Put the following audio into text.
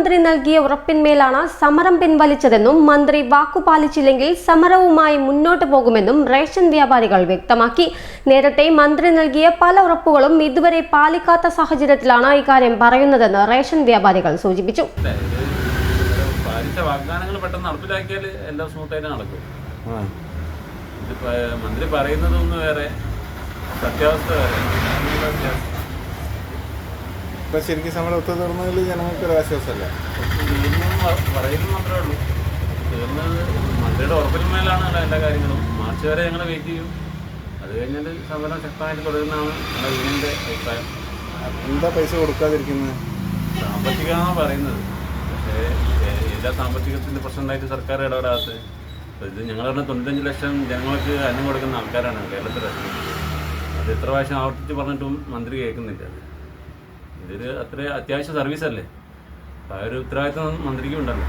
മന്ത്രി നൽകിയ ഉറപ്പിന്മേലാണ് സമരം പിൻവലിച്ചതെന്നും മന്ത്രി വാക്കുപാലിച്ചില്ലെങ്കിൽ സമരവുമായി മുന്നോട്ട് പോകുമെന്നും റേഷൻ വ്യാപാരികൾ വ്യക്തമാക്കി. നേരത്തെ മന്ത്രി നൽകിയ പല ഉറപ്പുകളും ഇതുവരെ പാലിക്കാത്ത സാഹചര്യത്തിലാണ് ഇക്കാര്യം പറയുന്നതെന്ന് റേഷൻ വ്യാപാരികൾ സൂചിപ്പിച്ചു. വാഗ്ദാനങ്ങൾ പെട്ടെന്ന് നടപ്പിലാക്കിയാൽ എല്ലാം സ്മൂത്തായിട്ട് നടക്കും. മന്ത്രി പറയുന്നതൊന്ന് വേറെ സത്യാവസ്ഥ വേറെ. വ്യത്യാസം. ഇപ്പൊ ശരിക്കും സമരം ഒത്തുതീർന്നതിൽ ജനങ്ങൾക്ക് ഒരു ആശ്വാസമല്ല? തീർന്നെന്ന് പ- പറയുന്നു മാത്രമേ ഉള്ളൂ. തീർന്നത് മന്ത്രിയുടെ ഉറപ്പിന്മേലാണ് എല്ലാ കാര്യങ്ങളും. മാർച്ച് വരെ ഞങ്ങൾ വെയിറ്റ് ചെയ്യും. അത് കഴിഞ്ഞാൽ സമരം ശക്തമായിട്ട് തുടരുന്നതാണ് നമ്മുടെ യൂണിയന്റെ അഭിപ്രായം. എന്താ പൈസ കൊടുക്കാതിരിക്കുന്നത്? സാമ്പത്തികമാണ് പറയുന്നത്. പക്ഷേ എല്ലാ സാമ്പത്തികത്തിന്റെ പ്രശ്നമായിട്ട് സർക്കാർ ഇടപെടാത്തത്. ഇത് ഞങ്ങളുടെ തൊണ്ണൂറ്റഞ്ച് ലക്ഷം ജനങ്ങൾക്ക് അന്നം കൊടുക്കുന്ന ആൾക്കാരാണ് കേരളത്തിലെ. അത് എത്ര പ്രാവശ്യം ആവർത്തിച്ച് പറഞ്ഞിട്ടും മന്ത്രി കേൾക്കുന്നില്ല. ഇതൊരു അത്ര അത്യാവശ്യ സർവീസല്ലേ അല്ലേ? ആ ഒരു ഉത്തരവാദിത്വം മന്ത്രിക്കും ഉണ്ടല്ലോ.